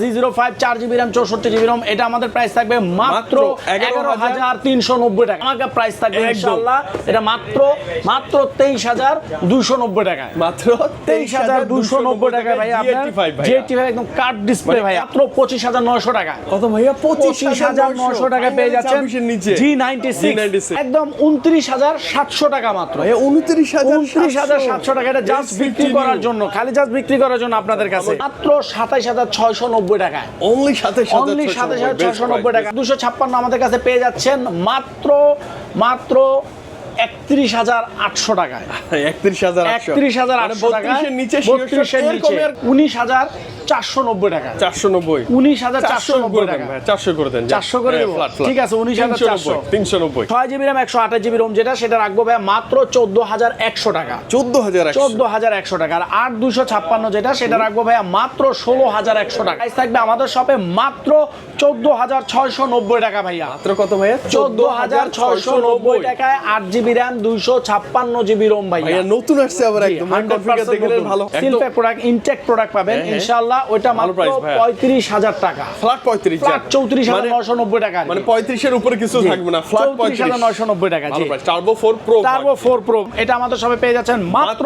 জি zero five চার GB RAM চৌষট্টি GB ROM এটা আমাদের প্রাইস থাকবে মাত্র মাত্র এগারো হাজার তিনশো নব্বই টাকা। আমাকে প্রাইস থাকবে ইনশাল্লাহ এটা মাত্র মাত্র তেইশ হাজার দুশো নব্বই টাকায়। মাত্র তেইশ হাজার দুশো নব্বই টাকা ভাই আপনার জি একদম কার্ড ডিসপ্লে ভাই মাত্র পঁচিশ হাজার নয়শো টাকা কত ভাইয়া? পঁচিশ হাজার নশো টাকা পেয়ে যাচ্ছেন জি নাইনটি সিক্স একদম উনত্রিশ হাজার সাতশো টাকা মাত্র। উনত্রিশ হাজার উনত্রিশ হাজার সাতশো টাকা এটা জাস্ট বিক্রি করার জন্য খালি জাস্ট বিক্রি করার জন্য আপনাদের কাছে। মাত্র সাতাইশ হাজার ছয়শো নব্বই টাকায়। অনলি সাথে অনলি সাথে সাথে ছশো নব্বই টাকা। দুশো ছাপ্পান্ন আমাদের কাছে পেয়ে যাচ্ছেন মাত্র মাত্র একত্রিশ হাজার আটশো টাকায়। একত্রিশ হাজার একত্রিশ হাজার আটশো টাকা নিচে উনিশ হাজার চারশো নব্বই টাকা চারশো নব্বই। উনিশ হাজার চারশো নব্বই টাকা চারশো করে দেন চারশো করে দেবো। ঠিক আছে উনিশ হাজার চারশো। তিনশো নব্বই ছয় জিবি র্যাম একশো আঠাশ জিবি রোম যেটা সেটা রাখব ভাই মাত্র চোদ্দ হাজার একশো টাকা। চোদ্দ হাজার চোদ্দ হাজার একশো টাকা। আর আট দুশো ছাপ্পান্ন যেটা সেটা রাখব ভাইয়া মাত্র ষোলো হাজার একশো টাকা। থাকবে আমাদের শপে মাত্র চোদ্দ হাজার ছয়শো নব্বই টাকা ভাইয়া। মাত্র কত ভাইয়া? চোদ্দ হাজার ছয়শো নব্বই টাকায় আট জিবি র্যাম দুইশো ছাপ্পান্ন জিবি রোম ভাইয়া। নতুন আসছে আবার একদম ভালো। সিলপ্যাক প্রোডাক্ট ইনটেক প্রোডাক্ট পাবেন হ্যাঁ, হ্যাঁ। ইনশাআল্লাহ ওইটা মাত্র পঁয়ত্রিশ হাজার টাকা। ফ্ল্যাট পঁয়ত্রিশ ফ্ল্যাট চৌত্রিশ হাজার নশো নব্বই টাকা মানে পঁয়ত্রিশের উপরে কিছু থাকবে না ফ্ল্যাট পঁয়ত্রিশ। হাজার নশো নব্বই টাকা turbo four pro turbo four pro এটা আমাদের সবাই পেয়ে যাচ্ছেন মাত্র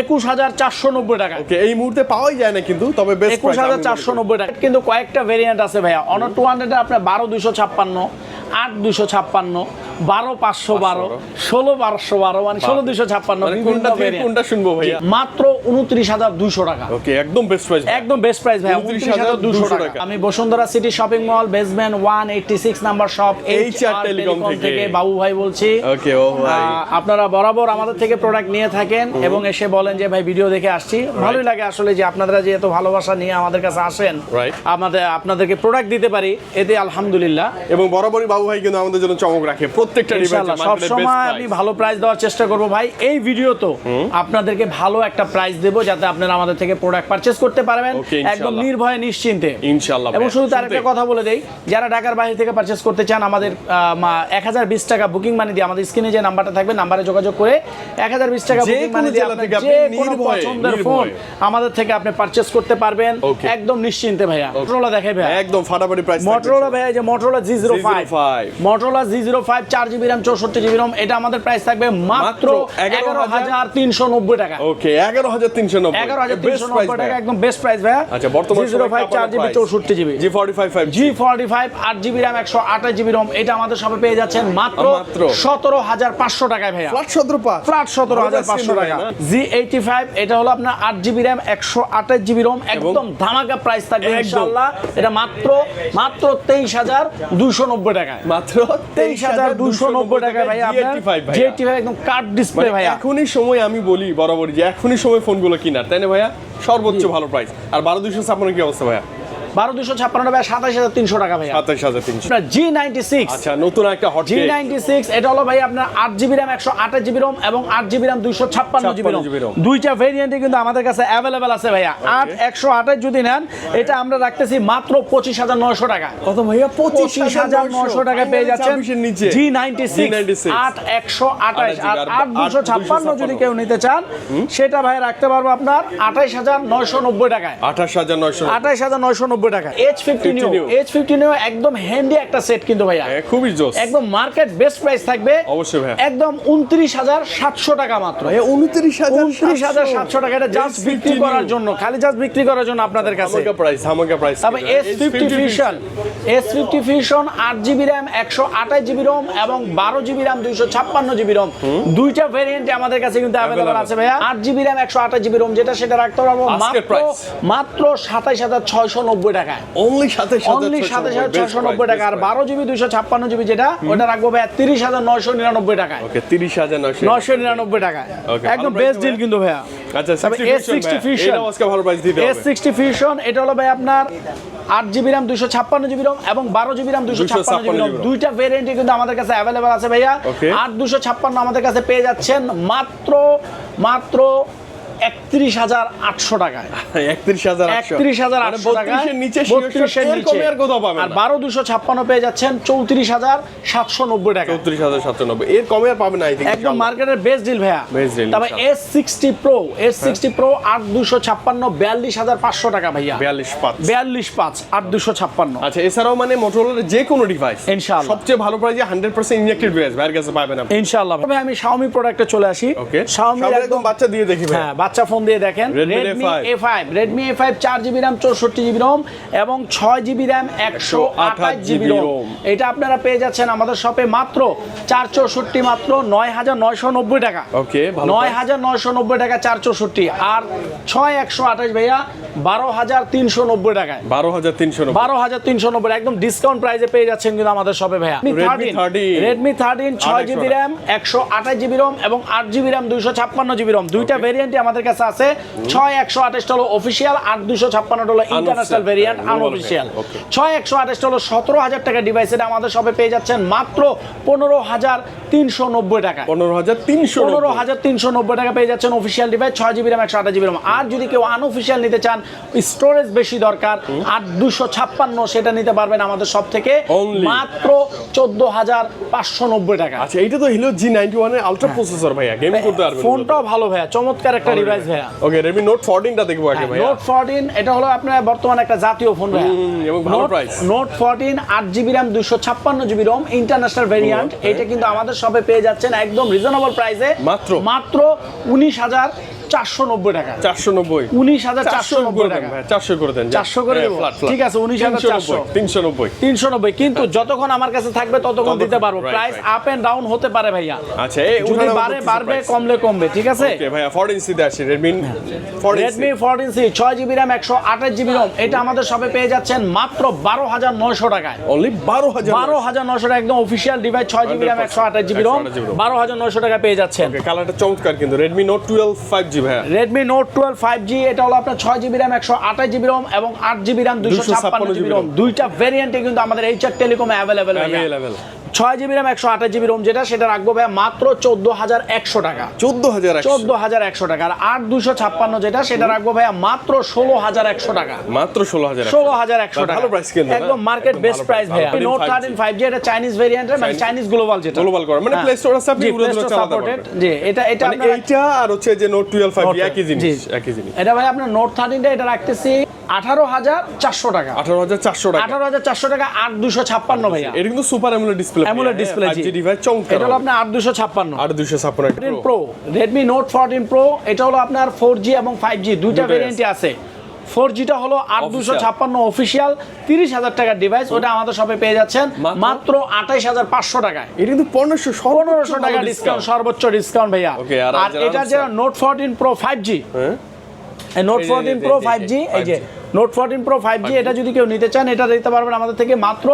একুশ হাজার চারশো নব্বই টাকা। এই মুহূর্তে পাওয়াই যায় না কিন্তু তবে একুশ হাজার চারশো নব্বই টাকা। কিন্তু কয়েকটা ভেরিয়েন্ট আছে ভাইয়া। অনার টু হান্ড্রেড আপনার বারো দুশো ছাপ্পান্ন আট দুশো ছাপ্পান্ন বারো পাঁচশো বারো ষোলো বারোশো বারো মানে ষোলো দুশো ছাপ্পান্ন মানে কোনটা শুনব ভাইয়া? মাত্র উনত্রিশ হাজার দুশো টাকা। ওকে একদম বেস্ট প্রাইস একদম বেস্ট প্রাইস ভাই 29,200 29,200 টাকা। টাকা। আমি Bashundhara city shopping mall basement one eighty six number shop HR telecom থেকে। বাবু ভাই বলছি। ওকে ও ভাই। আপনারা বরাবর আমাদের থেকে প্রোডাক্ট নিয়ে থাকেন এবং এসে বলেন যে ভাই ভিডিও দেখে আসছি। ভালোই লাগে আসলে যে আপনারা যে এত ভালোবাসা নিয়ে আমাদের কাছে আসেন আমাদের আপনাদেরকে প্রোডাক্ট দিতে পারি এতে আলহামদুলিল্লাহ। এবং বরাবরই বাবু ভাই কিন্তু আমাদের জন্য চমক রাখে। প্রত্যেকটা সব সময় আমি ভালো প্রাইস দেওয়ার চেষ্টা করব ভাই। এই ভিডিও তো আপনাদেরকে ভালো একটা প্রাইস দেব যাতে আপনারা আমাদের থেকে প্রোডাক্ট পারচেজ করতে পারবেন। একদম নির্ভয়ে নিশ্চিন্তে। ইনশাআল্লাহ এবং শুধু তার একটা কথা বলে দেই যারা ঢাকার বাইরে থেকে পারচেস করতে চান আমাদের এক হাজার বিশ টাকা বুকিং মানি দিয়ে আমাদের স্ক্রিনে যে নাম্বারটা থাকবে নাম্বারে যোগাযোগ করে এক হাজার বিশ টাকা বুকিং মানি দিয়ে যে কোনো পছন্দের ফোন আমাদের থেকে আপনি পারচেস করতে পারবেন। একদম নিশ্চিন্তে ভাইয়া। মোটরোলা দেখে ভাইয়া। একদম ফাটাফাটি প্রাইস মোটরোলা ভাইয়া যে Motorola G zero five Z05 Motorola G zero five চার জিবি র্যাম চৌষট্টি জিবি রম এটা আমাদের প্রাইস থাকবে মাত্র এগারো হাজার তিনশো নব্বই টাকা। ওকে এগারো হাজার তিনশো নব্বই। এগারো হাজার তিনশো নব্বই টাকা একদম বেস্ট প্রাইস ভাইয়া আচ্ছা, বর্তমান জিরো ফাইভ চার জিবি চৌষট্টি GB G forty five five G forty five আট জিবি র্যাম একশো আঠাশ জিবি রম এটা আমাদের সবে পেয়ে যাচ্ছেন মাত্র। সতেরো হাজার পাঁচশো টাকায় ভাইয়া। ফ্ল্যাট সতেরো ফ্ল্যাট সতেরো হাজার পাঁচশো টাকা। জি এইটি ফাইভ এটা হলো আপনার আট জিবি র্যাম একশো আঠাশ জিবি রোম একদম ধামাকা প্রাইস থাকবে ইনশাল্লাহ এটা মাত্র মাত্র তেইশ হাজার দুশো নব্বই টাকায়। মাত্র তেইশ হাজার টাকা ভাই আপনার একদম ডিসপ্লে মানে ভাইয়া। এখনই সময় আমি বলি বরাবরই যে এখনই সময় ফোনগুলো কিনার তাই না ভাইয়া? সর্বোচ্চ ভালো প্রাইস আর বারো দুশো ছাপ্পান্ন কি অবস্থা ভাইয়া? বারো দুশো ছাপ্পান্ন টাকা সাতাশ হাজার তিনশো টাকা ভাইয়া। সাতাশ হাজার তিনশো। জি নাইনটি সিক্স আচ্ছা নতুন একটা হট জি নাইনটি সিক্স এটা হলো ভাই আপনার আট জিবি র্যাম একশো আঠাশ জিবি রোম এবং আট জিবি র্যাম দুইশো ছাপ্পান্ন জিবি 56 GB রোম ROM। দুইটা ভেরিয়েন্টে কিন্তু আমাদের কাছে অ্যাভেলেবেল আছে ভাইয়া। আট একশো আঠাশ যদি নেন এটা আমরা রাখতেছি মাত্র পঁচিশ হাজার নয়শো টাকা। কত ভাইয়া? পঁচিশ হাজার নয়শো টাকা পেয়ে যাচ্ছেন জি নাইনটি সিক্স আট একশো আঠাশ। আর আট দুশো ছাপ্পান্ন যদি কেউ নিতে চান সেটা ভাই রাখতে পারব আপনার আঠাইশ হাজার নয়শো নব্বই টাকায়। আঠাশ হাজার নয়শো আঠাইশ হাজার নয়শো নব্বই টাকা। H fifty new H fifty new একদম হ্যান্ডি একটা সেট কিন্তু ভাইয়া। হ্যাঁ, খুবই জোস। একদম মার্কেট বেস্ট প্রাইস থাকবে। অবশ্যই ভাইয়া। একদম উনত্রিশ হাজার সাতশো টাকা মাত্র। উনত্রিশ হাজার উনত্রিশ হাজার সাতশো টাকা এটা জাস্ট বিক্রি করার জন্য খালি জাস্ট বিক্রি করার জন্য আপনাদের কাছে। প্রাইস ধামাকা প্রাইস তবে S fifty fusion S fifty fusion আট জিবি র্যাম একশো আঠাশ জিবি রোম এবং বারো জিবি র্যাম দুইশো ছাপ্পান্ন জিবি রোম দুইটা ভেরিয়েন্টে আমাদের কাছে কিন্তু অ্যাভেলেবল আছে। ভাইয়া। আট জিবি র্যাম একশো আঠাশ জিবি রোম যেটা সেটা রাখতে পারব। মাত্র। মাত্র সাতাইশ হাজার ছয়শো নব্বই টাকায় অনলি সাতাশ অনলি হাজার ছয়শো নব্বই টাকা। আর বারো জিবি দুইশো ছাপ্পান্ন জিবি যেটা ওটা রাখব ভাইয়া তিরিশ হাজার নয়শো নিরানব্বই ওকে তিরিশ হাজার নয়শো নিরানব্বই। Okay, একদম বেস্ট ডিল কিন্তু ভাইয়া। আচ্ছা তবে sixty fusion S sixty fusion এটা হলো ভাই আপনার আট জিবি র্যাম দুইশো ছাপ্পান্ন জিবি রম এবং বারো জিবি র্যাম দুইশো ছাপ্পান্ন জিবি রম দুইটা ভেরিয়েন্টই কিন্তু আমাদের কাছে অ্যাভেলেবেল আছে ভাইয়া। আট দুশো ছাপ্পান্ন আমাদের কাছে পেয়ে যাচ্ছেন মাত্র মাত্র একত্রিশ হাজার আটশো টাকায়। একত্রিশ হাজার একত্রিশ হাজার আটশো টাকা নিচে নিচে। কোথাও পাবেন আর বারো দুশো ছাপ্পান্ন পেয়ে যাচ্ছেন চৌত্রিশ হাজার সাতশো নব্বই টাকা। চৌত্রিশ হাজার সাতশো নব্বই। এর কমে আর পাবেন না একদম মার্কেটের বেস্ট ডিল ভাইয়া। Best deal, তবে S sixty pro S sixty pro আট দুশো ছাপ্পান্ন বিয়াল্লিশ হাজার পাঁচশো টাকা ভাইয়া। বিয়াল্লিশ পাঁচ। বিয়াল্লিশ পাঁচ আট দুশো ছাপ্পান্ন। আচ্ছা এছাড়াও মানে মোটরোলার যে কোনো ডিভাইস ইনশাআল্লাহ। সবচেয়ে ভালো প্রাইসে হান্ড্রেড পার্সেন্ট ইনজেক্টেড ডিভাইস ভাইয়ের কাছে পাবেন আপনি। ইনশাআল্লাহ। তবে আমি শাওমি প্রোডাক্টে চলে আসি। ওকে শাওমি একদম বাচ্চা দিয়ে দেখি হ্যাঁ বাচ্চা ফোন দিয়ে দেখেন Redmi A five Redmi A five চার জিবি র্যাম চৌষট্টি জিবি রোম এবং ছয় জিবি র্যাম একশো আঠাশ জিবি রোম এটা আপনারা পেয়ে যাচ্ছেন আমাদের শপে মাত্র চার চৌষট্টি মাত্র নয় হাজার নয়শো নব্বই টাকা। ওকে নয় হাজার নয়শো নব্বই টাকা চার চৌষট্টি আর ছয় একশো আঠাশ ভাইয়া বারো হাজার তিনশো নব্বই টাকায়। বারো হাজার তিনশো বারো হাজার তিনশো নব্বই একদম ডিসকাউন্ট প্রাইসে পেয়ে যাচ্ছেন কিন্তু আমাদের শপে ভাইয়া। Redmi 13 রেডমি থার্টিন ছয় জিবি 128 র্যাম একশো আঠাশ জিবি রোম এবং আট জিবি র্যাম দুইশো ছাপ্পান্ন জিবি রোম দুইটা ভেরিয়েন্টই আমাদের কাছে আছে ছয় একশো আঠাশটা হলো অফিসিয়াল আট দুশো ছাপ্পান্নটা হলো ইন্টারন্যাশনাল ভেরিয়েন্ট আনঅফিসিয়াল ছয় একশো আঠাশটা হলো সতেরো হাজার টাকা ডিভাইস এটা আমাদের শপে পেয়ে যাচ্ছেন মাত্র পনেরো হাজার তিনশো নব্বই টাকা পনেরো হাজার তিনশো পনেরো হাজার তিনশো নব্বই টাকা পেয়ে যাচ্ছেন অফিসিয়াল ডিভাইস ছয় জিবি র্যাম একশো আঠাশ জিবি র্যাম আর যদি কেউ আনঅফিসিয়াল নিতে চান স্টোরেজ বেশি দরকার আট দুশো ছাপ্পান্ন সেটা নিতে পারবেন আমাদের সব থেকে মাত্র চোদ্দ হাজার পাঁচশো নব্বই টাকা। আচ্ছা এইটা তো হিলো জি নাইনটি ওয়ানের আলট্রা প্রসেসর ভাইয়া গেম করতে পারবেন ফোনটাও ভালো ভাইয়া চমৎকার একটা ভাইয়া ওকে রেডমি নোট টা দেখব আগে ভাইয়া। নোট ফোরটিন এটা হলো আপনার বর্তমানে একটা জাতীয় ফোন ভাইয়া। এবং ভালো প্রাইস নোট ফোরটিন আট জিবি র্যাম দুশো ছাপ্পান্ন জিবি রোম ইন্টারন্যাশনাল ভেরিয়েন্ট হ্যাঁ। এটা কিন্তু আমাদের সবে পেয়ে যাচ্ছেন একদম রিজনেবল প্রাইসে মাত্র? মাত্র উনিশ হাজার চারশো নব্বই টাকা। চারশো নব্বই। উনিশ হাজার চারশো চারশো নব্বই টাকা। চারশো করে দেন চারশো করে ঠিক আছে, 19,400 তিনশো নব্বই তিনশো নব্বই। কিন্তু যতক্ষণ আমার কাছে থাকবে ততক্ষণ ততক্ষণ, দিতে পারব। প্রাইস আপ এন্ড ডাউন হতে পারে ভাইয়া। আচ্ছা যদি বাড়ে বাড়বে কমলে কমবে ঠিক আছে? ভাইয়া ফোরটিন সিতে আসি রেডমি রেডমি ফোরটিন সি ছয় জিবি র্যাম একশো আঠাশ জিবি রোম এটা আমাদের সবে পেয়ে যাচ্ছেন মাত্র বারো হাজার নয়শো টাকায়। অনলি বারো হাজার বারো হাজার নয়শো টাকা একদম অফিসিয়াল ডিভাইস ছয় জিবি র্যাম একশো আঠাশ জিবি রোম 128 GB বারো হাজার নয়শো টাকা পেয়ে যাচ্ছেন। কালারটা চমৎকার কিন্তু Redmi note twelve five G Redmi note twelve five G এটা হলো আপনার ছয় জিবি র্যাম একশো আঠাশ জিবি রোম এবং আট জিবি র্যাম দুইশো ছাপ্পান্ন 256 জিবি রোম দুইটা ভেরিয়েন্টে কিন্তু আমাদের এইচআর টেলিকমে অ্যাভেলেবেল অ্যাভেলেবেল ছয় জিবি র্যাম একশো আঠাশ জিবি রোম যেটা সেটা রাখব ভাই মাত্র চোদ্দ হাজার একশো টাকা। চোদ্দ হাজার চোদ্দ হাজার একশো টাকা। আর আট দুশো ছাপ্পান্ন যেটা সেটা রাখব ভাইয়া মাত্র ষোলো হাজার একশো টাকা। মাত্র ষোলো হাজার ষোলো হাজার একশো টাকা। একদম মার্কেট বেস্ট প্রাইস ভাইয়া। নোট থার্টিন ফাইভ জি এটা চাইনিজ ভেরিয়েন্টের মানে চাইনিজ গ্লোবাল যেটা। গ্লোবাল করা। মানে। প্লে স্টোর আছে আপনি জি এটা এটা এইটা আর হচ্ছে যে নোট টুয়েলভ ফাইভ একই জিনিস। একই জিনিস। এটা ভাই আপনার নোট থার্টিনটা এটা রাখতেছি। আঠারো হাজার চারশো টাকা। আঠারো হাজার চারশো টাকা। আঠারো হাজার চারশো টাকা আট দুশো ছাপ্পান্ন ভাইয়া। এটা কিন্তু super AMOLED display AMOLED display জি। ডিভাইস চমৎকার এটা হলো আপনার আট দুশো ছাপ্পান্ন। আর দুশো ছাপ্পান্ন pro Redmi note fourteen pro এটা হলো আপনার ফোর জি এবং ফাইভ জি দুইটা দুটোই আছে। ফোর জিটা হলো আট দুশো ছাপ্পান্ন অফিসিয়াল তিরিশ হাজার টাকার ডিভাইস ওটা আমাদের সবে পেয়ে যাচ্ছেন। মাত্র? আঠাইশ হাজার পাঁচশো টাকায়। এটা কিন্তু পনেরোশো পনেরোশো টাকা ডিসকাউন্ট সর্বোচ্চ ডিসকাউন্ট ভাইয়া। আর এটা যেটা note fourteen pro five G note fourteen pro five G এই যে 5G note fourteen pro five G এটা যদি কেউ নিতে চান এটা দিতে পারবেন আমাদের থেকে মাত্র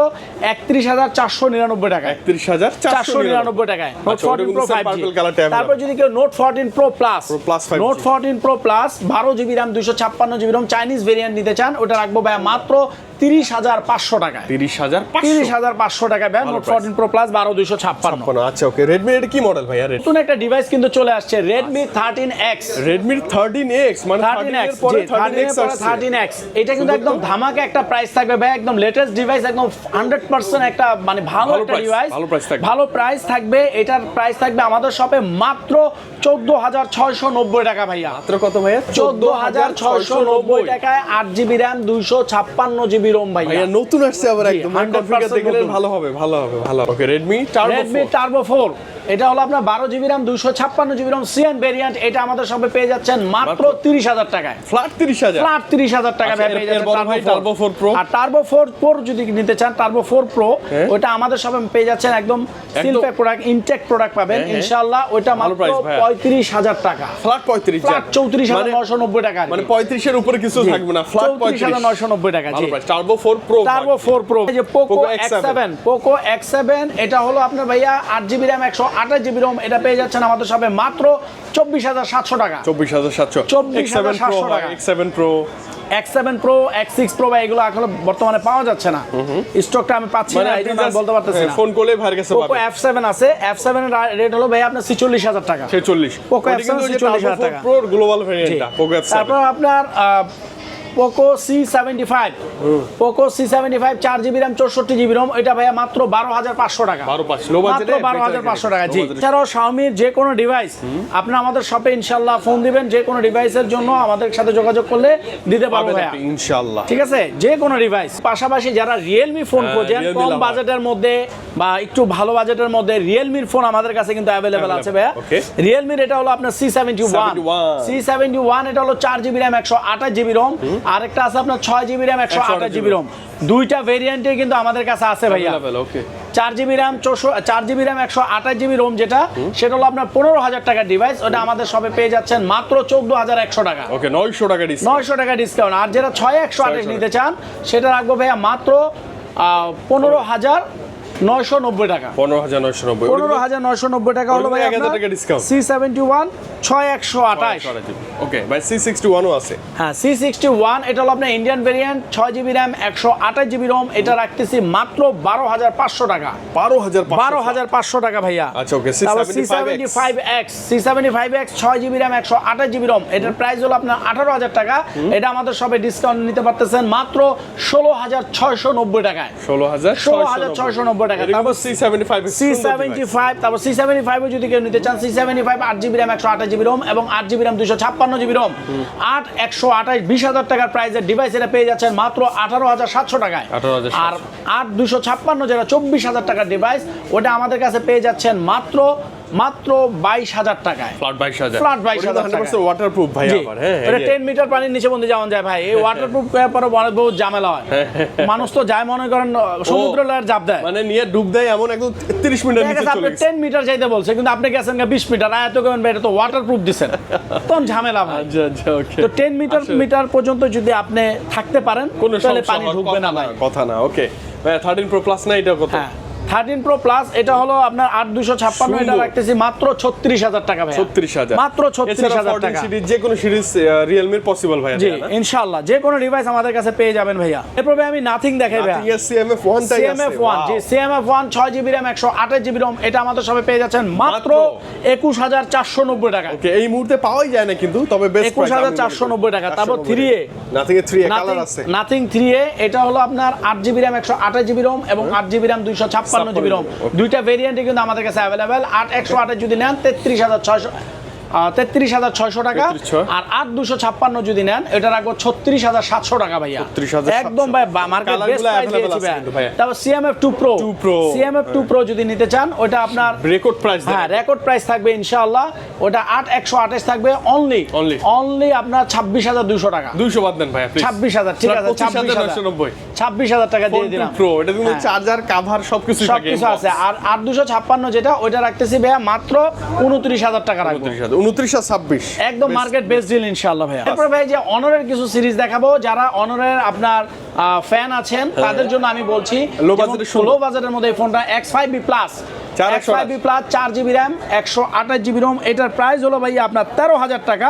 একত্রিশ হাজার চারশো নিরানব্বই টাকায়। একত্রিশ হাজার চারশো নিরানব্বই টাকায়। Note fourteen pro five G. তারপর যদি কেউ note fourteen pro plus Pro Plus 5G note fourteen pro plus বারো জিবি র্যাম দুশো ছাপ্পান্ন জিবি র্যাম চাইনিজ ভেরিয়েন্ট নিতে চান ওটা রাখব ভাই মাত্র তিরিশ হাজার পাঁচশো টাকায়। তিরিশ হাজার তিরিশ হাজার পাঁচশো ভাই ভালো নোট ফোরটিন প্রো প্লাস বারো দুশো ছাপ্পান্ন। আচ্ছা ওকে রেডমি এটা কি মডেল ভাইয়া? নতুন একটা ডিভাইস কিন্তু চলে আসছে রেডমি থার্টিন এক্স রেডমির থার্টিন এক্স মানে থার্টিন এক্স থার্টিন এক্স এটা কিন্তু একদম ধামাকা একটা প্রাইস থাকবে ভাই একদম লেটেস্ট ডিভাইস একদম হান্ড্রেড পার্সেন্ট একটা মানে ভালো একটা ডিভাইস ভালো price থাকবে। ভালো প্রাইস থাকবে এটার প্রাইস থাকবে আমাদের শপে মাত্র চোদ্দ হাজার ছয়শো নব্বই টাকা ভাইয়া। মাত্র কত ভাইয়া? চোদ্দ হাজার ছয়শো নব্বই টাকায় আট জিবি র্যাম দুইশো ছাপ্পান্ন জিবি রোম ভাইয়া। নতুন আসছে আবার একদম। 100% কনফিগার দেখলে নতুন। ভালো হবে ভালো হবে ভালো okay Redmi Redmi turbo four এটা হলো আপনার বারো জিবি র্যাম দুইশো ছাপ্পান্ন জিবি রোম সিএন ভেরিয়েন্ট এটা আমাদের সবে পেয়ে যাচ্ছেন মাত্র তিরিশ হাজার টাকায়। ফ্ল্যাট তিরিশ হাজার। ফ্ল্যাট তিরিশ হাজার টাকা Turbo 4 Pro? আর টার্বো ফোর প্রো যদি নিতে চান টার্বো ফোর প্রো। ওটা আমাদের সবে পেয়ে যাচ্ছেন একদম সিলপ্যাক প্রোডাক্ট ইনটেক প্রোডাক্ট পাবেন। হ্যাঁ, হ্যাঁ। ইনশাআল্লাহ ওটা মাত্র পঁয়ত্রিশ হাজার টাকা। ফ্ল্যাট পঁয়ত্রিশ ফ্ল্যাট চৌত্রিশ হাজার মানে নশো নব্বই টাকা মানে পঁয়ত্রিশের উপরে কিছু থাকবে না ফ্ল্যাট পঁয়ত্রিশ হাজার নশো নব্বই টাকা turbo four pro turbo four pro যে Poco X seven Poco X seven এটা হলো আপনার ভাইয়া আট জিবি র্যাম একশো আঠাশ জিবি রোম এটা পেয়ে যাচ্ছেন আমাদের সবে মাত্র চব্বিশ হাজার সাতশো টাকা। চব্বিশ হাজার সাতশো। 24,700 প্রো টাকা। X seven pro X seven pro X six pro বা এগুলো এখন বর্তমানে পাওয়া যাচ্ছে না। স্টকটা আমি পাচ্ছি মানে না এই জন্য বলতে পারতেছি হ্যাঁ, না। ফোন করলে ভাইয়ের কাছে পোকো এফ সেভেন আছে এফ সেভেনের রেট হলো ভাই আপনার ছিচল্লিশ হাজার টাকা। ছেচল্লিশ। Poco F7 46,000 টাকা। প্রোর গ্লোবাল। ভেরিয়েন্টটা পোকো এফ তারপর আপনার Poco C seventy five Poco C seventy five চার জিবি র্যাম চৌষট্টি জিবি রোম এটা ভাইয়া মাত্র বারো হাজার পাঁচশো টাকা। মাত্র বারো হাজার পাঁচশো টাকা। জি এছাড়াও শাওমির যে কোনো ডিভাইস আপনি আমাদের শপে ইনশাল্লাহ ফোন দিবেন যে কোনো ডিভাইসের জন্য আমাদের সাথে যোগাযোগ করলে দিতে পারব ভাইয়া। আপনি ইনশাআল্লাহ। ঠিক আছে? যে কোনো ডিভাইস পাশাপাশি যারা রিয়েলমি ফোন হ্যাঁ, খোঁজেন Realme কম বাজেটের মধ্যে বা একটু ভালো বাজেটের মধ্যে রিয়েলমির ফোন আমাদের কাছে কিন্তু অ্যাভেলেবেল আছে ভাইয়া. রিয়েলমির এটা হলো আপনার C seventy one 71 C seventy one এটা হলো চার জিবি র্যাম একশো আঠাশ জিবি রোম আরেকটা আছে আপনার ছয় জিবি র্যাম একশো আঠাশ জিবি রোম দুইটা ভেরিয়েন্টে কিন্তু আমাদের কাছে আছে ভাইয়া। ওকে চার জিবি র্যাম চৌষো চার জিবি র্যাম একশো আঠাশ জিবি রোম যেটা সেটা হলো আপনার পনেরো হাজার টাকার ডিভাইস ওটা আমাদের সবে পেয়ে যাচ্ছেন মাত্র চোদ্দ হাজার একশো টাকা। ওকে নয়শো টাকা নয়শো টাকা ডিসকাউন্ট আর যেটা ছয় একশো আঠাশ নিতে চান সেটা রাখব ভাইয়া মাত্র পনেরো হাজার নয়শো নব্বই টাকা। পনেরো হাজার নয়শো নব্বই। পনেরো হাজার নয়শো নব্বই টাকা হলো ভাই ওটাতে 1000 টাকা discount। সি সেভেন্টি ওয়ান ছয় একশো আঠাশ। ওকে ভাই সি সিক্সটি ওয়ানও আছে। হ্যাঁ সি সিক্সটি ওয়ান এটা হলো আপনার ইন্ডিয়ান ভেরিয়েন্ট ছয় জিবি র্যাম একশো আঠাশ জিবি রোম এটা রাখতেছি মাত্র বারো হাজার পাঁচশো টাকা। বারো হাজার বারো হাজার পাঁচশো টাকা ভাইয়া। আচ্ছা, okay, C seventy five X C seventy five X ছয় জিবি র্যাম একশো আঠাশ জিবি রোম এটার প্রাইস হলো আপনার আঠারো হাজার টাকা। এটা আমাদের সবে ডিসকাউন্ট নিতে পারতেছেন মাত্র ষোলো হাজার ছয়শো নব্বই টাকায়। ষোলো হাজার 16,690 টাকা। তারপর C seventy five C seventy five তারপর সি সেভেন্টি ফাইভও যদি কেউ নিতে চান সি সেভেন্টি ফাইভ আট জিবি র্যাম একশো আঠাশ জিবি রোম এবং আট জিবি র্যাম দুশো ছাপ্পান্ন জিবি রোম আট একশো আঠাশ বিশ হাজার টাকার প্রাইসের ডিভাইস এটা পেয়ে যাচ্ছেন মাত্র আঠারো হাজার সাতশো টাকায়। আর আট দুশো ছাপ্পান্ন যেটা চব্বিশ হাজার টাকার ডিভাইস ওটা আমাদের কাছে পেয়ে যাচ্ছেন মাত্র মাত্র বাইশ হাজার টাকায়। ফ্ল্যাট বাইশ হাজার। Flat 22,000 টাকা। ওয়াটার প্রুফ ভাই আবার হ্যাঁ এটা টেন মিটার পানির নিচে বন্ধু যাওয়া যায় ভাই। এই ওয়াটার প্রুফ পরে অনেক বহুত ঝামেলা হয়। মানুষ তো যায় মনে করেন সমুদ্র লয়ের জাপ দেয়। মানে নিয়ে ডুব দেয় এমন একদম তিরিশ মিনিটের ঠিক নিচে চলে টেন মিটার যাইতে বলছে কিন্তু আপনি গেছেন বিশ মিটার আর এত কেমন ভাই এটা তো ওয়াটার প্রুফ দিচ্ছেন তখন ঝামেলা ভাই। আচ্ছা আচ্ছা ওকে তো টেন মিটার মিটার পর্যন্ত যদি আপনি থাকতে পারেন কোনো পানি ঢুকবে না কথা ভাই। কথা না ওকে ভাই থার্টিন প্রো প্লাস না এটা কত হ্যাঁ। থার্টিন প্রো প্লাস এটা হলো আপনার আট দুশো ছাপ্পান্ন এটা। রাখতেছি মাত্র ছত্রিশ হাজার টাকা ভাই ছত্রিশ হাজার। মাত্র ছত্রিশ হাজার টাকা। যে কোনো সিরিজ রিয়েলমির পসিবল ভাই জি ইনশাল্লাহ যে কোনো ডিভাইস আমাদের কাছে পেয়ে যাবেন ভাইয়া। এরপর আমি নাথিং দেখাই ভাইয়া। সিএমএফ আছে। CMF one G CMF one ছয় জিবি র্যাম একশো আঠাশ জিবি রোম এটা আমাদের সবে পেয়ে যাচ্ছেন মাত্র একুশ হাজার চারশো নব্বই টাকা। এই মুহূর্তে পাওয়াই যায় না কিন্তু তবে একুশ হাজার চারশো নব্বই টাকা। তারপর three A nothing three colour আছে। নাথিং থ্রি এ এটা হলো আপনার আট জিবি র্যাম একশো আঠাশ জিবি রোম এবং আট জিবি র্যাম দুইশো ছাপ্পান্ন জিবি রম. দুইটা ভেরিয়েন্টে কিন্তু আমাদের কাছে অ্যাভেলেবেল আট একশো আটের যদি নেন তেত্রিশ হাজার ছয়শো তেত্রিশ হাজার ছয়শো টাকা। আর আট দুশো ছাপ্পান্ন যদি নেন এটা রাখব ছত্রিশ হাজার সাতশো টাকা ভাইয়া। একদম ভাই মার্কেট বেস্ট প্রাইস দিয়েছি। তারপর CMF two pro 2 Pro, CMF two pro যদি নিতে চান ওটা আপনার রেকর্ড প্রাইস হ্যাঁ রেকর্ড প্রাইস থাকবে ইনশাআল্লাহ। ওটা আট একশো আঠাশ থাকবে অনলি Only। অনলি আপনার ছাব্বিশ হাজার দুশো টাকা। দুইশো বাদ দেন প্লিজ ছাব্বিশ হাজার ঠিক আছে ছাব্বিশ হাজার নব্বই। ছাব্বিশ হাজার টাকা দিয়ে দিলাম। প্রো এটা কিন্তু হ্যাঁ। চার্জার কাভার সবকিছু সবকিছু আছে। আর আট দুশো ছাপ্পান্ন যেটা ওইটা রাখতেছি ভাইয়া মাত্র উনত্রিশ হাজার টাকা রাখব। উনত্রিশ হাজার উনত্রিশ আর ছাব্বিশ। একদম মার্কেট বেস্ট ডিল ইনশাআল্লাহ ভাই এরপর ভাই যে অনরের কিছু সিরিজ দেখাবো যারা অনরের আপনার ফ্যান আছেন তাদের জন্য আমি বলছি হ্যাঁ। লো বাজেটের মধ্যে এই ফোনটা এক্স ফাইভ বি প্লাস চার এক্স ফাইভ বি প্লাস চার জিবি র্যাম একশো আঠাশ জিবি রোম এটার প্রাইস হলো ভাই আপনার তেরো হাজার টাকা।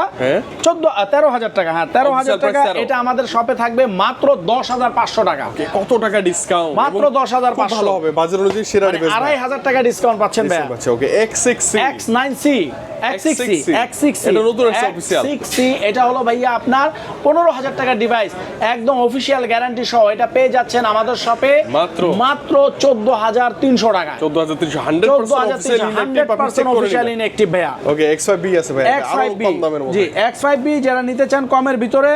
চোদ্দ তেরো হাজার টাকা হ্যাঁ তেরো হাজার টাকা। এটা আমাদের শপে থাকবে মাত্র দশ হাজার পাঁচশো টাকা। কত টাকা ডিসকাউন্ট মাত্র 10,500 ভালো হবে বাজার অনুযায়ী সেরা আড়াই হাজার টাকা ডিসকাউন্ট পাচ্ছেন ভাইয়া। Okay X six X nine C X six C X6C X six এটা নতুন আসছে official। সিক্স সি এটা হলো ভাইয়া আপনার পনেরো হাজার টাকার ডিভাইস একদম অফিসিয়াল গ্যারান্টি সহ। এটা পেয়ে যাচ্ছেন আমাদের শপে মাত্র? মাত্র চোদ্দ হাজার তিনশো টাকা। চোদ্দ হাজার তিনশো হান্ড্রেড চোদ্দ হাজার তিনশো হান্ড্রেড পার্সেন্ট অফিসিয়াল ইনএক্টিভ ভাইয়া। ওকে এক্স আছে ভাই এক্স আরও ফাইভ বি কম দামের মধ্যে। এক্স ফাইভ যারা নিতে চান কমের ভিতরে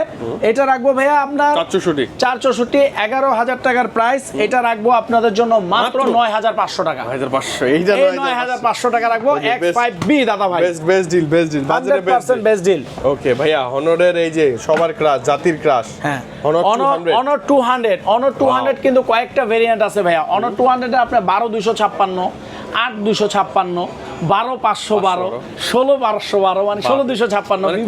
এটা রাখব ভাইয়া আপনার চারশোষট্টি চার চৌষট্টি এগারো হাজার টাকার প্রাইস এটা রাখব আপনাদের জন্য মাত্র মাত্র? নয় হাজার পাঁচশো টাকা। হাজার পাঁচশো এই যে এই নয় হাজার পাঁচশো। টাকা রাখব Okay, X best- five B দাদা ভাই। Best best deal best deal বাজারে বেস্ট ডিল ওকে ভাইয়া হনরের এই যে সবার ক্রাশ জাতির ক্রাশ হ্যাঁ। অনর কিন্তু কয়েকটা ভেরিয়েন্ট আছে ভাইয়া। অনর টু হান্ড্রেডে আপনার বারো দুশো ছাপ্পান্ন আট দুশো ছাপ্পান্ন বারো পাঁচশো বারো ষোলো বারোশো বারো মানে ষোলো দুশো ছাপ্পান্ন মানে।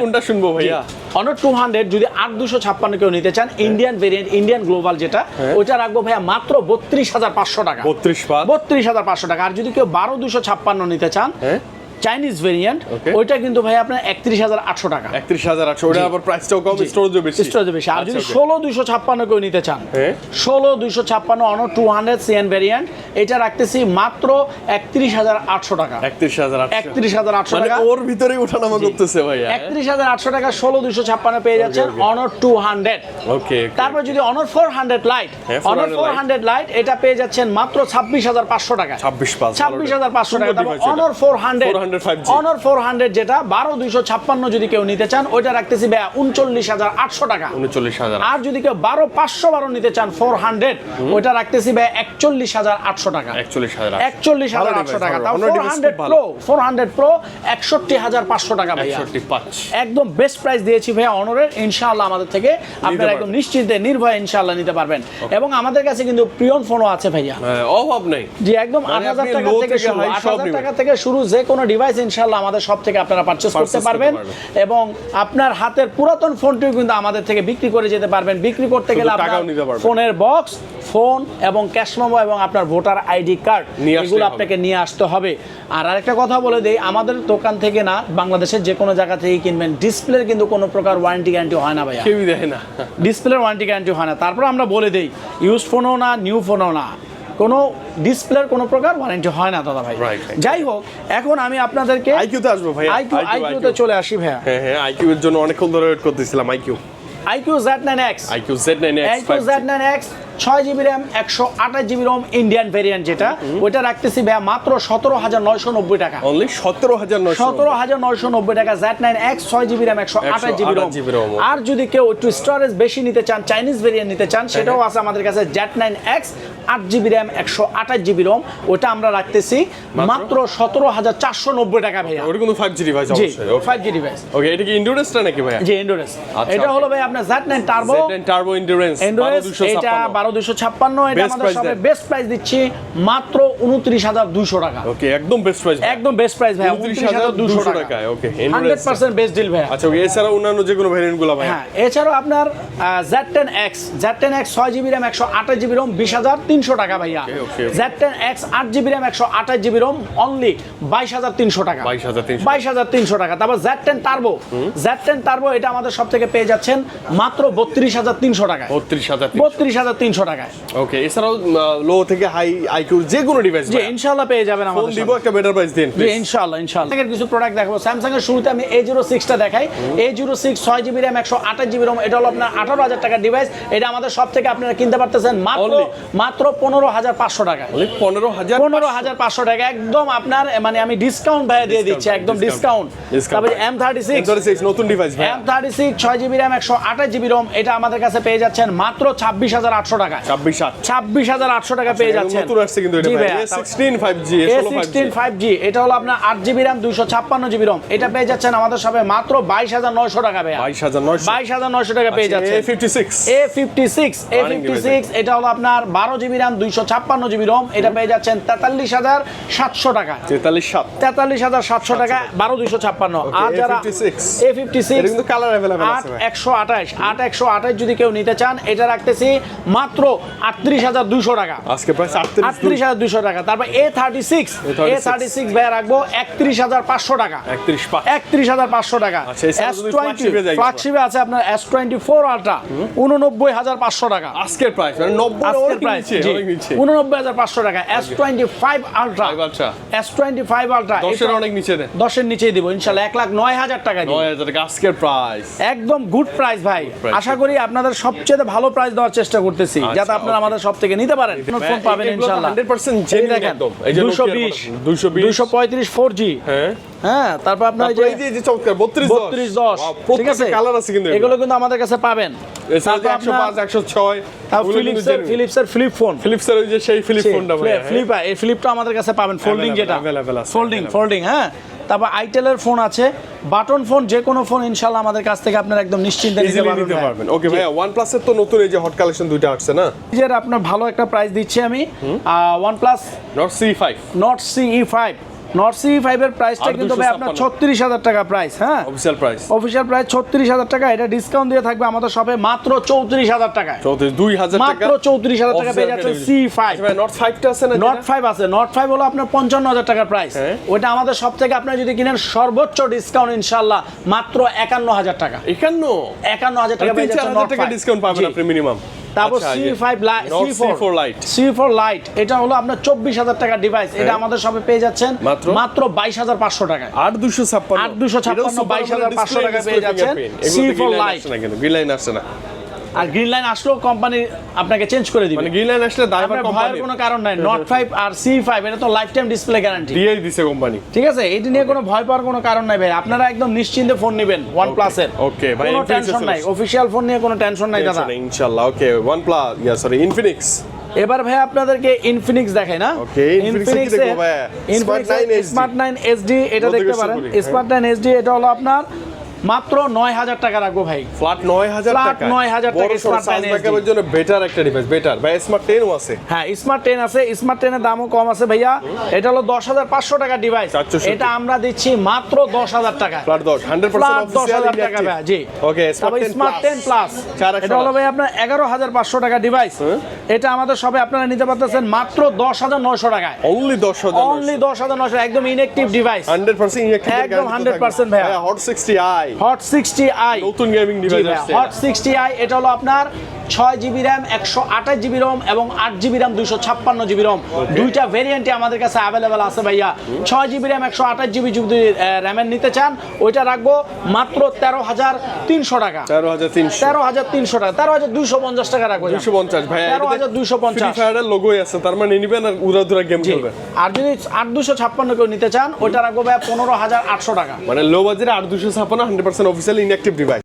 কোনটা শুনব ভাইয়া? অনার টু হান্ড্রেড যদি আট দুশো ছাপ্পান্ন কেউ নিতে চান ইন্ডিয়ান ভেরিয়েন্ট ইন্ডিয়ান গ্লোবাল যেটা হ্যাঁ। ওইটা রাখব ভাইয়া মাত্র বত্রিশ হাজার পাঁচশো টাকা। বত্রিশ বত্রিশ হাজার পাঁচশো টাকা। আর যদি কেউ বারো দুশো ছাপ্পান্ন নিতে চান হ্যাঁ। চাইনিজ ভেরিয়েন্ট ওইটা কিন্তু ভাই আপনার একত্রিশ হাজার আটশো টাকা। একত্রিশ হাজার আটশো ওটা আবার প্রাইসটাও কম স্টোরেজও বেশি। স্টোরেজ বেশি। আর যদি আচ্ছা, ষোলো দুশো ছাপ্পান্ন কেউ নিতে চান হ্যাঁ। ষোলো দুশো ছাপ্পান্ন Honor two hundred CN variant এটা রাখতেছি মাত্র একত্রিশ হাজার আটশো টাকা। একত্রিশ হাজার একত্রিশ হাজার আটশো মানে টাকা। ওর ভিতরেই ওঠানামা করতেছে ভাইয়া। একত্রিশ হাজার আটশো টাকা ষোলো দুশো ছাপ্পান্ন পেয়ে যাচ্ছেন. অনর টু হান্ড্রেড ওকে তারপর যদি Honor four hundred lite Honor four hundred lite এটা পেয়ে যাচ্ছেন মাত্র ছাব্বিশ হাজার পাঁচশো টাকা। ছাব্বিশ ছাব্বিশ হাজার পাঁচশো টাকা। অনর ফোর হান্ড্রেড 400 5G অনর ফোর যেটা বারো দুইশো ছাপ্পান্ন যদি কেউ নিতে চান ওইটা রাখতেছি হাজার আটশো টাকা। উনচল্লিশ হাজার। আর যদি কেউ বারো পাঁচশো বারো নিতে চান ফোর হান্ড্রেড ওইটা রাখতেছি হাজার আটশো টাকা। একচল্লিশ হাজার একচল্লিশ হাজার ভালো আটশো device, টাকা। ভালো। তাও অন্য ফোর device হান্ড্রেড খুব ভালো। প্রো ফোর হান্ড্রেড প্রো একষট্টি হাজার পাঁচশো টাকা ভাইয়া। একষট্টি একদম বেস্ট প্রাইস দিয়েছি ভাইয়া অনরের ইনশাআল্লাহ আমাদের থেকে। আপনারা একদম নিশ্চিন্তে নির্ভয়ে ইনশাআল্লাহ নিতে পারবেন। এবং আমাদের কাছে কিন্তু প্রিয়ন ফোনও আছে ভাইয়া। হ্যাঁ, অভাব নেই। জি একদম আট মানে হাজার আপনি টাকা থেকে শুরু high আট সব হাজার নেবেন। টাকা থেকে শুরু যে কোনো ডিভাইস ইনশাআল্লাহ আমাদের সব থেকে আপনারা পারচেস করতে পারবেন। এবং আপনার হাতের পুরাতন ফোনটিও কিন্তু আমাদের থেকে বিক্রি করে যেতে পারবেন। বিক্রি করতে গেলে আপনার। ফোনের বক্স ফোন এবং ক্যাশ মেমো এবং আপনার ভোটার আইডি কার্ড নিয়ে এগুলো আপনাকে নিয়ে আসতে হবে। আর আরেকটা কথা বলে দেই আমাদের দোকান থেকে না বাংলাদেশের যে কোনো জায়গা থেকে কিনবেন। ডিসপ্লের কিন্তু কোনো প্রকার ওয়ারেন্টি গ্যারান্টি হয় না ভাইয়া। কেউই দেয় না। ডিসপ্লের ওয়ারেন্টি গ্যারান্টি হয় না। তারপর আমরা বলে দেই ইউজ ফোনও না নিউ ফোনও না। কোনো ডিসপ্লের কোনো প্রকার ওয়ারেন্টি হয় না দাদা ভাই. যাই হোক এখন আমি আপনাদেরকে আইকিউতে আসব ভাই আইকিউ তে চলে আসি ভাইয়া। হ্যাঁ হ্যাঁ আইকিউ এর জন্য অনেকক্ষণ ধরে ওয়েট করতেছিলাম iQOO iQOO Z nine X iQOO Z nine X iQOO Z nine X ছয় জিবি র্যাম একশো আঠাশ জিবি রোম ইন্ডিয়ান ভেরিয়েন্ট যেটা ওইটা রাখতেছি ভাইয়া মাত্র সতেরো হাজার নয়শো নব্বই টাকা। অনলি সতেরো হাজার সতেরো হাজার নয়শো নব্বই টাকা জ্যাট নাইন এক্স ছয় জিবি র্যাম একশো আঠাশ জিবি 128 GB রোম আর যদি কেউ একটু স্টোরেজ বেশি নিতে চান চাইনিজ ভেরিয়েন্ট নিতে চান সেটাও আছে আমাদের কাছে জ্যাট নাইন এক্স আট জিবি র্যাম একশো আঠাশ জিবি রোম ওটা আমরা রাখতেছি মাত্র? সতেরো হাজার চারশো নব্বই টাকা ভাইয়া। ওটা কিন্তু five G device G five G device okay এটা কি ইন্ডোরেসটা নাকি ভাইয়া? জি এন্ডোরেস আচ্ছা, এটা হলো ভাই আপনার Z nine turbo turbo endurance endurance এটা বারো দুশো ছাপ্পান্ন এটা আমাদের price বেস্ট প্রাইস দিচ্ছি মাত্র উনত্রিশ হাজার দুশো টাকা। ওকে একদম বেস্ট প্রাইস একদম বেস্ট প্রাইস ভাইয়া উনত্রিশ হাজার দুশো টাকা। okay, hundred percent best deal ভাইয়া। আচ্ছা এছাড়া অন্যান্য যে কোনো ভ্যারিয়েন্টগুলো ভাই হ্যাঁ এছাড়াও আপনার Z ten X Z ten X ছয় জিবি র্যাম একশো আঠাশ জিবি রোম বিশ হাজার তিনশো টাকা ভাইয়া. জেড টেন এক্স আট জিবি র্যাম একশো আঠাশ জিবি রোম অনলি বাইশ হাজার তিনশো টাকা। 22,300 বাইশ হাজার তিনশো টাকা। তারপর Z ten turbo Z ten turbo এটা আমাদের সব থেকে পেয়ে যাচ্ছেন মাত্র বত্রিশ হাজার তিনশো টাকায়। বত্রিশ হাজার বত্রিশ হাজার তিনশো টাকায়। ওকে এছাড়াও লো থেকে হাই আইকিউ যে কোনো ডিভাইস জি পেয়ে যাবেন আমাদের দিব একটা বেটার প্রাইস দিন জি ইনশাআল্লাহ ইনশাআল্লাহ। এর কিছু প্রোডাক্ট দেখাবো। স্যামসাং এর শুরুতে আমি এ জিরো সিক্সটা দেখাই। এ জিরো সিক্স ছয় জিবি র্যাম একশো আঠাশ জিবি রোম এটা হলো আপনার আঠারো হাজার টাকার ডিভাইস এটা আমাদের সব থেকে আপনারা কিনতে পারতেছেন মাত্র মাত্র পনেরো হাজার পাঁচশো টাকা পনেরো হাজার পনেরো হাজার পাঁচশো টাকা একদম আপনার মানে আমি ডিসকাউন্ট ভাইয়া দিয়ে দিচ্ছি একদম ডিসকাউন্ট তারপরে এম থার্টি সিক্স নতুন ডিভাইস এম থার্টি সিক্স ছয় জিবি র্যাম একশো আঠাশ জিবি রোম এটা আমাদের কাছে পেয়ে যাচ্ছেন মাত্র ছাব্বিশ হাজার আটশো টাকা ছাব্বিশ ছাব্বিশ হাজার আটশো টাকা পেয়ে যাচ্ছেন। নতুন আসছে কিন্তু সিক্সটিন ফাইভ জি এটা হলো আপনার আট জিবি র্যাম দুইশো ছাপ্পান্ন জিবি রম এটা পেয়ে যাচ্ছেন আমাদের সবে মাত্র বাইশ হাজার নয়শো টাকা ভাইয়া। বাইশ হাজার নয়শো। বাইশ হাজার নয়শো টাকা পেয়ে যাচ্ছে A fifty six A fifty six A fifty six এটা হলো আপনার বারো জিবি র্যাম দুইশো ছাপ্পান্ন জিবি রম এটা পেয়ে যাচ্ছেন তেতাল্লিশ হাজার সাতশো টাকা। তেতাল্লিশ সাত। তেতাল্লিশ হাজার সাতশো টাকা বারো দুইশো ছাপ্পান্ন। আর যারা A fifty six colour available আট একশো আঠাশ আট একশো আঠাশ যদি কেউ নিতে চান এটা রাখতেছি মাত্র আটত্রিশ হাজার টাকা। আজকে প্রাইস আটত্রিশ হাজার টাকা। তারপর A thirty six A thirty six ভাইয়া রাখব একত্রিশ হাজার পাঁচশো টাকা। একত্রিশ হাজার পাঁচশো টাকা। আচ্ছা, এস টোয়েন্টি ফ্ল্যাগশিপে আছে আপনার এস টোয়েন্টি ফোর আলট্রা উননব্বই হাজার পাঁচশো টাকা। আজকের প্রাইস মানে আজকের প্রাইস উননব্বই হাজার পাঁচশো টাকা। S twenty five ultra S twenty five ultra দশের অনেক নিচে দশের নিচেই দিব ইনশাল্লাহ। এক লাখ নয় হাজার টাকা নয় হাজার টাকা আজকের প্রাইস একদম গুড প্রাইস ভাই। আশা করি আপনাদের সবচেয়ে ভালো প্রাইস দেওয়ার চেষ্টা করতেছি। আচ্ছা, যাতে আপনারা আমাদের সব থেকে নিতে পারেন। ফোন পাবেন ইনশাল্লাহ 100% genuine একদম। এই যে দুশো Nokia-র বিশ কথা, 220 দুশো পঁয়ত্রিশ ফোর জি হ্যাঁ। হ্যাঁ তারপর আপনার এই যে যে- চমৎকার বত্রিশ বত্রিশ দশ ঠিক আছে? কালার আছে কিন্তু এগুলো। কিন্তু আমাদের কাছে পাবেন। এছাড়া যে একশো পাঁচ একশো ছয় ফিলিপসের ফিলিপসের ফ্লিপ ফোন ফিলিপসের ওই যে সেই ফিলিপ ফোনটা ভাই। ফ্লিপ এই ফ্লিপটা আমাদের কাছে পাবেন ফোল্ডিং যেটা। ফোল্ডিং ফোল্ডিং হ্যাঁ। তারপর আইটেলের ফোন আছে। বাটন ফোন যে কোনো ফোন ইনশাল্লাহ আমাদের কাছ থেকে আপনার একদম নিশ্চিন্তে নিতে পারবেন ওকে ভাই। ওয়ান প্লাসের তো নতুন এই যে হট কালেকশন দুইটা আসছে না? যেটা আপনার ভালো একটা প্রাইস দিচ্ছি আমি। One plus Nord C five Nord C E five Nord ফাইভের প্রাইসটা কিন্তু ভাই আপনার ছত্রিশ হাজার টাকা প্রাইস হ্যাঁ? অফিসিয়াল প্রাইস অফিসিয়াল প্রাইস ছত্রিশ হাজার টাকা এটা ডিসকাউন্ট দিয়ে থাকবে আমাদের শপে মাত্র চৌত্রিশ হাজার টাকায়। দুই হাজার মাত্র চৌত্রিশ হাজার টাকা পেয়ে যাচ্ছে সি ফাইভ নর্থ ফাইভটা আছে না নর্থ ফাইভ আছে। নর্থ ফাইভ হলো আপনার পঞ্চান্ন হাজার টাকার প্রাইস ওটা আমাদের সব থেকে আপনার যদি কিনেন সর্বোচ্চ ডিসকাউন্ট ইনশাল্লাহ মাত্র একান্ন হাজার টাকা। একান্ন? একান্ন হাজার টাকা পেয়ে যাচ্ছে ডিসকাউন্ট পাবেন আপনি মিনিমাম তারপর C five C four lite C four lite এটা হলো আপনার চব্বিশ হাজার টাকা ডিভাইস এটা হ্যাঁ। আমাদের সবে পেয়ে যাচ্ছেন মাত্র? মাত্র বাইশ হাজার পাঁচশো টাকায় আট দুশো ছাপ্পান্ন আট দুশো ছাপ্পান্ন, 22,500 টাকা পেয়ে যাচ্ছেন। C4 Lite। গ্রিন লাইন আসছে না আর গ্রিন লাইন আসলেও কোম্পানি আপনাকে চেঞ্জ করে দিবে। মানে গ্রিন লাইন আসলে দায়ভার ভয়ের কোনো কারণ নাই। নট ফাইভ আর সি ফাইভ এটা তো লাইফ টাইম ডিসপ্লে গ্যারান্টি দিয়েই দিছে কোম্পানি ঠিক আছে? এটি নিয়ে কোনো ভয় পাওয়ার কোনো কারণ নাই ভাই। আপনারা একদম নিশ্চিন্তে ফোন নেবেন ওয়ান প্লাসের okay, ভাই, কোনো টেনশন নাই। চলে অফিসিয়াল ফোন নিয়ে কোনো টেনশন নাই দাদা। ইনশাআল্লাহ okay one plus yeah sorry Infinix এবার ভাই আপনাদেরকে ইনফিনিক্স দেখাই না? Infinix এর 9 SD স্মার্ট নাইন এসডি এটা দেখতে পারেন। স্মার্ট নাইন এসডি এটা হলো আপনার মাত্র নয় হাজার টাকা রাখব ভাই। ফ্ল্যাট নয় হাজার 9,000 বড় টাকা সড়ো Smart সাউন্ড 9 ব্যাকআপের জন্য বেটার একটা ডিভাইস বেটার ভাই স্মার্ট টেনও আছে। হ্যাঁ স্মার্ট টেন আছে। স্মার্ট টেনের দামও কম আছে ভাইয়া। এটা হলো দশ হাজার পাঁচশো টাকা ডিভাইস এটা আমরা দিচ্ছি মাত্র দশ হাজার টাকা ফ্ল্যাট দশ হান্ড্রেড পার্সেন্ট দশ হাজার টাকা ভাই জি। ওকে স্মার্ট টেন প্লাস এটা হলো ভাই আপনার এগারো হাজার পাঁচশো টাকা ডিভাইস। এটা আমাদের সবে আপনারা নিতে পারতেছেন মাত্র দশ হাজার নয়শো টাকায়। অনলি দশ হাজার অনলি দশ হাজার নয়শো একদম ইনএক্টিভ ডিভাইস হান্ড্রেড পার্সেন্ট একদম 100% ভাইয়া। Hot sixty i hot sixty i নতুন gaming device hot sixty i এটা হলো আপনার ছয় জিবি র্যাম একশো আঠাশ জিবি রোম এবং আট জিবি র্যাম দুইশো ছাপ্পান্ন জিবি রোম। দুইটা ভেরিয়েন্টে আমাদের কাছে অ্যাভেলেবেল আছে ভাইয়া। ছয় জিবি র্যাম একশো আঠাশ জিবি যদি র্যামের নিতে চান ওইটা রাখব মাত্র তেরো হাজার তিনশো টাকা। তেরো হাজার তিনশো। তেরো হাজার তিনশো টাকা তেরো হাজার দুইশো পঞ্চাশ টাকা রাখব। দুশো পঞ্চাশ ভাই তেরো হাজার দুইশো পঞ্চাশ। লোগোই আছে তার মানে নিবেন আর উড়াধুরা গেম জি। খেলবেন। আর যদি আট দুশো ছাপ্পান্ন কেউ নিতে চান ওইটা রাখব ভাইয়া পনেরো হাজার আটশো টাকা। মানে লো বাজেটে আট দুশো ছাপ্পান্ন hundred percent official inactive device